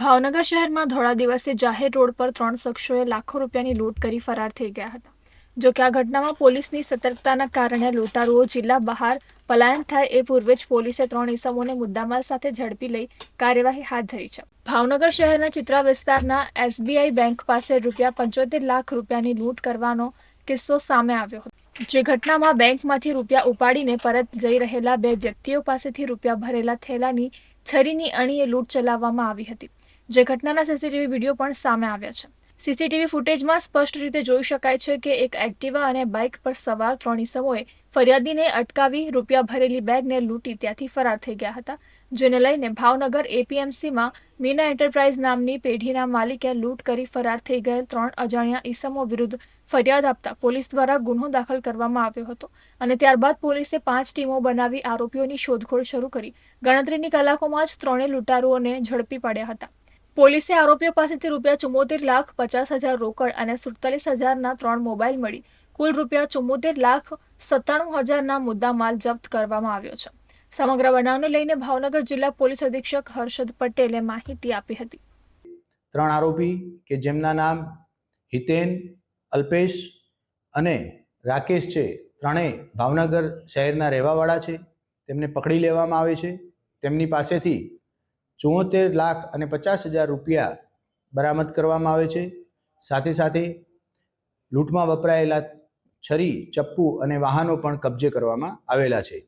ભાવનગર શહેરમાં ધોળા દિવસે જાહેર રોડ પર ત્રણ શખ્સોએ લાખો રૂપિયાની લૂંટ કરી ફરાર થઈ ગયા હતા. જોકે આ ઘટનામાં પોલીસની સતર્કતાના કારણે લૂંટારુઓ જિલ્લા બહાર પલાયન થાય એ પૂર્વે જ પોલીસે ત્રણ ઇસમોને મુદ્દામાલ સાથે ઝડપી લઈ કાર્યવાહી હાથ ધરી છે. ભાવનગર શહેરના ચિત્રા વિસ્તારના એસબીઆઈ બેંક પાસે રૂપિયા પંચોતેર લાખ રૂપિયાની લૂંટ કરવાનો કિસ્સો સામે આવ્યો હતો. જે ઘટનામાં બેંકમાંથી રૂપિયા ઉપાડીને પરત જઈ રહેલા બે વ્યક્તિઓ પાસેથી રૂપિયા ભરેલા થેલાની છરીની અણીએ લૂંટ ચલાવવામાં આવી હતી. જે ઘટનાના સીસીટીવી વીડિયો પણ સામે આવ્યા છે. સીસીટીવી ફૂટેજમાં સ્પષ્ટ રીતે જોઈ શકાય છે કે એક એક્ટિવા અને બાઇક પર સવાર ત્રણ ઇસમોએ ફરિયાદીને અટકાવી રૂપિયા ભરેલી બેગને લૂંટી ત્યાંથી ફરાર થઈ ગયા હતા, જેને લઈને ભાવનગર એપીએમસીમાં મીના એન્ટરપ્રાઇઝ નામની પેઢીના માલિકે લૂંટ કરી ફરાર થઈ ગયેલ ત્રણ અજાણ્યા ઈસમો વિરુદ્ધ ફરિયાદ આપતા પોલીસ દ્વારા ગુનો દાખલ કરવામાં આવ્યો હતો અને ત્યારબાદ પોલીસે પાંચ ટીમો બનાવી આરોપીઓની શોધખોળ શરૂ કરી. ગણતરીની કલાકોમાં જ ત્રણેય લૂંટારુઓને ઝડપી પાડ્યા હતા. પોલીસે આરોપીઓ પાસેથી રૂપિયા ચુમ્મોતેર લાખ પચાસ હજાર રોકડ અને સુડતાલીસ હજારના ત્રણ મોબાઈલ મળી. કુલ રૂપિયા ચુમ્મોતેર લાખ સત્તાણું હજારના મુદ્દામાલ જપ્ત કરવામાં આવ્યો છે. સમગ્ર બનાવને લઈને ભાવનગર જિલ્લા પોલીસ અધિક્ષક હર્ષદ પટેલે માહિતી આપી હતી. ત્રણ આરોપી કે જેમના નામ હિતેન, અલ્પેશ અને રાકેશ છે, ત્રણેય ભાવનગર શહેરના રહેવાવાળા છે. તેમને પકડી લેવામાં આવે છે. તેમની પાસેથી ચુંવોતેર લાખ અને પચાસ હજાર રૂપિયા બરામદ કરવામાં આવે છે. સાથે સાથે લૂંટમાં વપરાયેલા છરી, ચપ્પુ અને વાહનો પણ કબજે કરવામાં આવેલા છે.